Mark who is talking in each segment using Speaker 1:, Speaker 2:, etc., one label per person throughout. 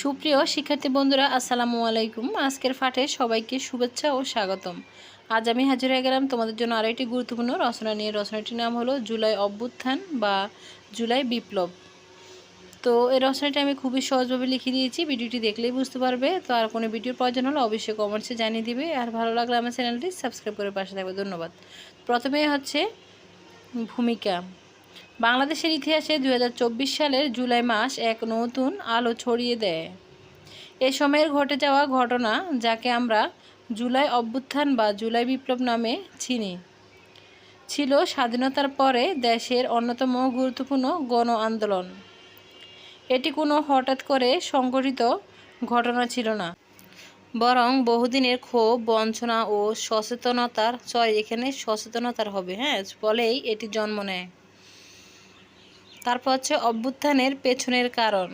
Speaker 1: সুপ্রিয় শিক্ষার্থী বন্ধুরা, আসসালামু আলাইকুম। আজকের পাঠে সবাইকে শুভেচ্ছা ও স্বাগতম। আজ আমি হাজির হয়ে গেলাম তোমাদের জন্য আরও একটি গুরুত্বপূর্ণ রচনা নিয়ে। রচনাটির নাম হলো জুলাই অভ্যুত্থান বা জুলাই বিপ্লব। তো এই রচনাটি আমি খুবই সহজভাবে লিখে দিয়েছি ভিডিওটি দেখলেই বুঝতে পারবে। তো আর কোনো ভিডিওর প্রয়োজন হলে অবশ্যই কমেন্টসে জানিয়ে দিবে। আর ভালো লাগলে আমার চ্যানেলটি সাবস্ক্রাইব করে পাশে থাকবে। ধন্যবাদ। প্রথমে হচ্ছে ভূমিকা। বাংলাদেশের ইতিহাসে দুই হাজার চব্বিশ সালের জুলাই মাস এক নতুন আলো ছড়িয়ে দেয়। এ সময়ের ঘটে যাওয়া ঘটনা যাকে আমরা জুলাই অভ্যুত্থান বা জুলাই বিপ্লব নামে চিনি, ছিল স্বাধীনতার পরে দেশের অন্যতম গুরুত্বপূর্ণ গণ আন্দোলন। এটি কোনো হঠাৎ করে সংঘটিত ঘটনা ছিল না, বরং বহুদিনের ক্ষোভ, বঞ্চনা ও সচেতনতার সরি এখানে সচেতনতার হবে হ্যাঁ ফলেই এটি জন্ম নেয়। তারপর হচ্ছে অভ্যুত্থানের পেছনের কারণ।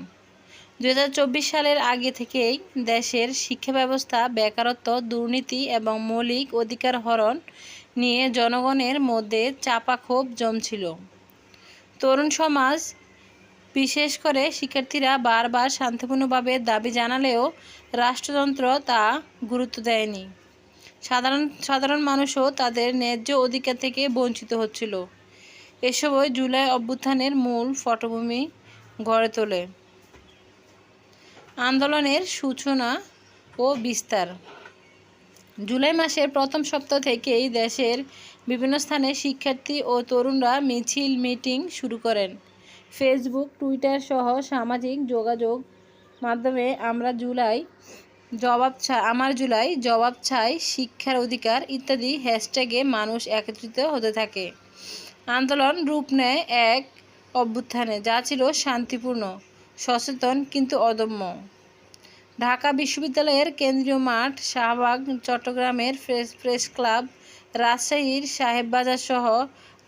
Speaker 1: দু হাজার চব্বিশ সালের আগে থেকেই দেশের শিক্ষা ব্যবস্থা বেকারত্ব, দুর্নীতি এবং মৌলিক অধিকার হরণ নিয়ে জনগণের মধ্যে চাপা ক্ষোভ জমছিল। তরুণ সমাজ, বিশেষ করে শিক্ষার্থীরা বারবার শান্তিপূর্ণভাবে দাবি জানালেও রাষ্ট্রযন্ত্র তা গুরুত্ব দেয়নি। সাধারণ সাধারণ মানুষও তাদের ন্যায্য অধিকার থেকে বঞ্চিত হচ্ছিল। এসবই জুলাই অভ্যুত্থানের মূল পটভূমি গড়ে তোলে। আন্দোলনের সূচনা ও বিস্তার। জুলাই মাসের প্রথম সপ্তাহ থেকেই দেশের বিভিন্ন স্থানে শিক্ষার্থী ও তরুণরা মিছিল, মিটিং শুরু করেন। ফেসবুক, টুইটার সহ সামাজিক যোগাযোগ মাধ্যমে আমরা জুলাই জবাব চাই আমার জুলাই জবাব চাই শিক্ষার অধিকার ইত্যাদি হ্যাশট্যাগে মানুষ একত্রিত হতে থাকে। আন্দোলন রূপ নেয় এক অভ্যুত্থানে, যা ছিল শান্তিপূর্ণ, সচেতন কিন্তু অদম্য। ঢাকা বিশ্ববিদ্যালয়ের কেন্দ্রীয় মাঠ, শাহবাগ, চট্টগ্রামের প্রেস ক্লাব, রাজশাহীর সাহেববাজার সহ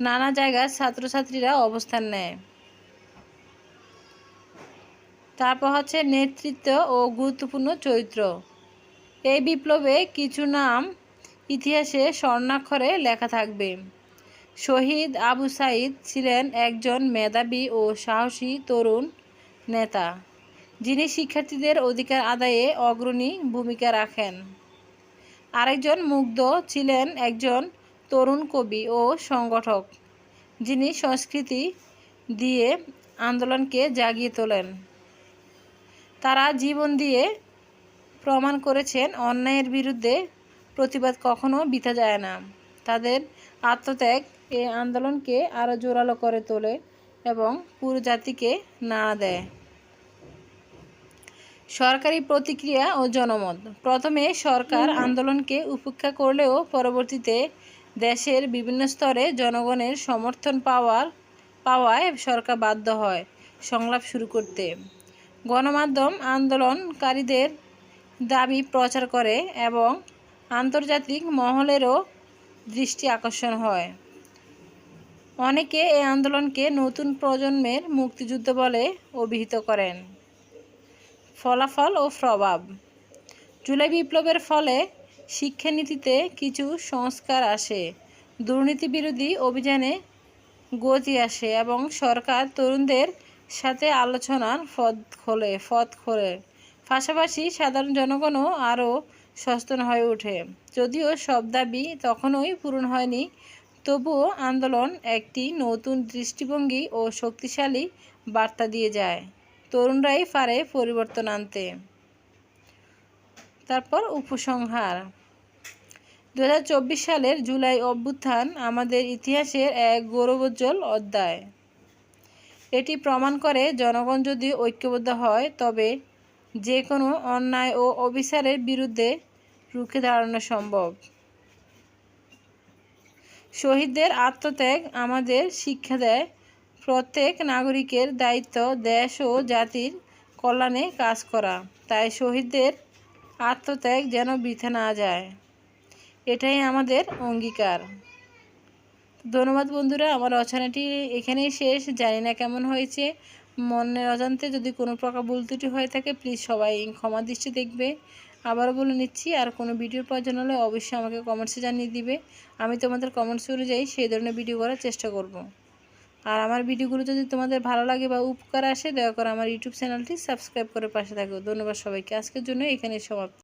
Speaker 1: নানা জায়গার ছাত্রছাত্রীরা অবস্থান নেয়। তারপর হচ্ছে নেতৃত্ব ও গুরুত্বপূর্ণ চরিত্র। এই বিপ্লবে কিছু নাম ইতিহাসে স্বর্ণাক্ষরে লেখা থাকবে। শহীদ আবু সাইদ ছিলেন একজন মেধাবী ও সাহসী তরুণ নেতা, যিনি শিক্ষার্থীদের অধিকার আদায়ে অগ্রণী ভূমিকা রাখেন। আরেকজন মুগ্ধ ছিলেন একজন তরুণ কবি ও সংগঠক, যিনি সংস্কৃতি দিয়ে আন্দোলনকে জাগিয়ে তোলেন। তারা জীবন দিয়ে প্রমাণ করেছেন অন্যায়ের বিরুদ্ধে প্রতিবাদ কখনো বিতা যায় না। তাদের আত্মত্যাগ এই আন্দোলনকে আরও জোরালো করে তোলে এবং পুরো জাতিকে নাড়া দেয়। সরকারি প্রতিক্রিয়া ও জনমত। প্রথমে সরকার আন্দোলনকে উপেক্ষা করলেও পরবর্তীতে দেশের বিভিন্ন স্তরে জনগণের সমর্থন পাওয়ার, পাওয়ায় সরকার বাধ্য হয় সংলাপ শুরু করতে। গণমাধ্যম আন্দোলনকারীদের দাবি প্রচার করে এবং আন্তর্জাতিক মহলেরও দৃষ্টি আকর্ষণ হয়। অনেকে এই আন্দোলনকে নতুন প্রজন্মের মুক্তিযুদ্ধ বলে অভিহিত করেন। ফলাফল ও প্রভাব। জুলাই বিপ্লবের ফলে শিক্ষানীতিতে কিছু সংস্কার আসে। দুর্নীতি বিরোধী অভিযানে গতি আসে এবং সরকার তরুণদের সাথে আলোচনার পথ খোলে পথ খোলে। পাশাপাশি সাধারণ জনগণও আরও সচেতন হয়ে ওঠে। যদিও সব দাবি তখনই পূরণ হয়নি তবুও আন্দোলন একটি নতুন দৃষ্টিভঙ্গি ও শক্তিশালী বার্তা দিয়ে যায়। তরুণরাই পারে পরিবর্তন আনতে। তারপর উপসংহার। দু হাজার চব্বিশ সালের জুলাই অভ্যুত্থান আমাদের ইতিহাসের এক গৌরবোজ্জ্বল অধ্যায়। এটি প্রমাণ করে জনগণ যদি ঐক্যবদ্ধ হয়, তবে যে কোনো অন্যায় ও অবিচারের বিরুদ্ধে রুখে দাঁড়ানো সম্ভব। শহীদদের আত্মত্যাগ আমাদের শিক্ষা দেয়। প্রত্যেক নাগরিকের দায়িত্ব দেশ ও জাতির কল্যাণে কাজ করা। তাই শহীদদের আত্মত্যাগ যেন বৃথা না যায়, এটাই আমাদের অঙ্গীকার। ধন্যবাদ বন্ধুরা, আমার রচনাটি এখানেই শেষ। জানি না কেমন হয়েছে মনের অজান্তে যদি কোনো প্রকার ভুল ত্রুটি হয়ে থাকে প্লিজ সবাই ক্ষমা দৃষ্টি দেখবে। আবারও বলে নিচ্ছি, আর কোনো ভিডিওর প্রয়োজন হলে অবশ্যই আমাকে কমেন্টসে জানিয়ে দিবে। আমি তোমাদের কমেন্টস অনুযায়ী সেই ধরনের ভিডিও করার চেষ্টা করব। আর আমার ভিডিওগুলো যদি তোমাদের ভালো লাগে বা উপকার আসে, দয়া করে আমার ইউটিউব চ্যানেলটি সাবস্ক্রাইব করে পাশে থাকো। ধন্যবাদ সবাইকে। আজকের জন্য এখানে সমাপ্ত।